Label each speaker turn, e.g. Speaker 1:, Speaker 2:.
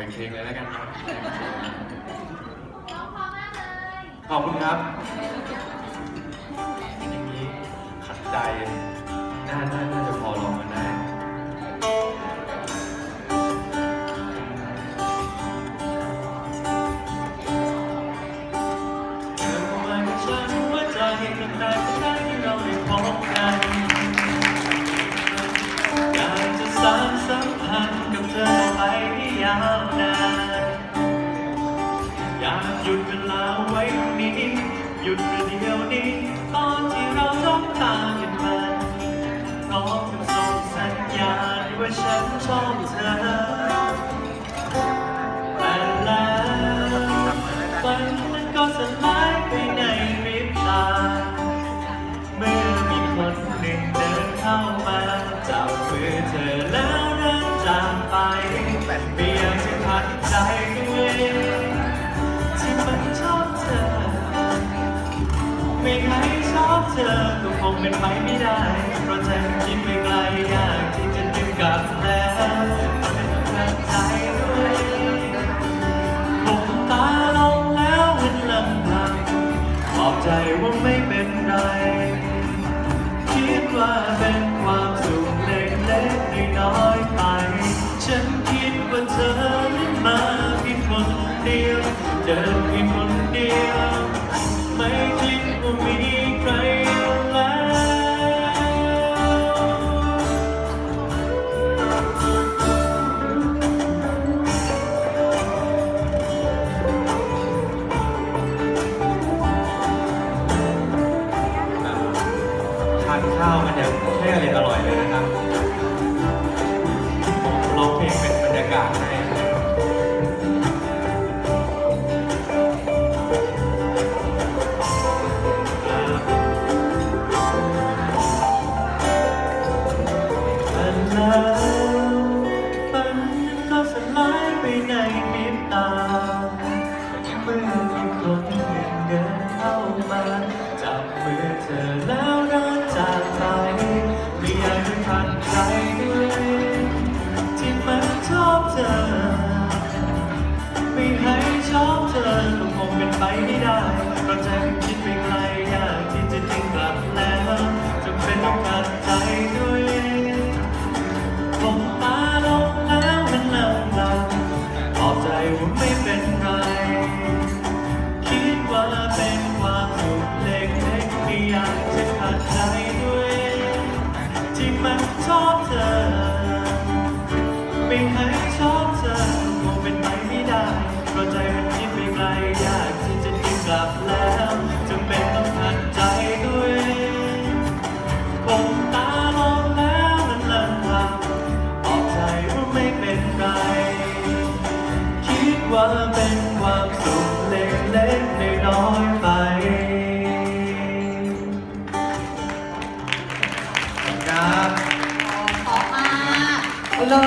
Speaker 1: อีกเพลงเลยแล้วกันครับ
Speaker 2: น้องพอมากเลย
Speaker 1: ขอบคุณครับอย่างนี้ขัดใจน่าน่าน่า หยุดเวลาไว้ตรงนี้หยุดเดียวนี้ตอนที่เรา ไม่ให้ชอบเธอก็คงเป็นไปไม่ได้ เพราะใจมันคิดไปไกลยากที่จะดึงกลับแล้วแต่ขัดใจตัวเองผมตาลงแล้วมันลำพังปลอบใจว่าไม่เป็นไร คิดว่าเป็นความสุขเล็กๆน้อยๆไป ฉันคิดว่าเธอนั้นมาเพียงคนเดียวเดินเพียงคนเดี กันอ อยากจดใจตัวเองที่มันชอบเธอ ไม่ให้ชอบเธอก็คงเป็นไปไม่ได้เพราะใจมันคิดไปไกล ชอบเธอ ไม่ให้ชอบเธอคงเป็นไปไม่ได้เพราะใจมันคิดไปไกลอยากที่จะดึงกลับแล้วจำเป็นต้องขัดใจตัวเองผมตาลงแล้วมันเริ่มหลับปลอบใจว่าไม่เป็นไร คิดว่า 짠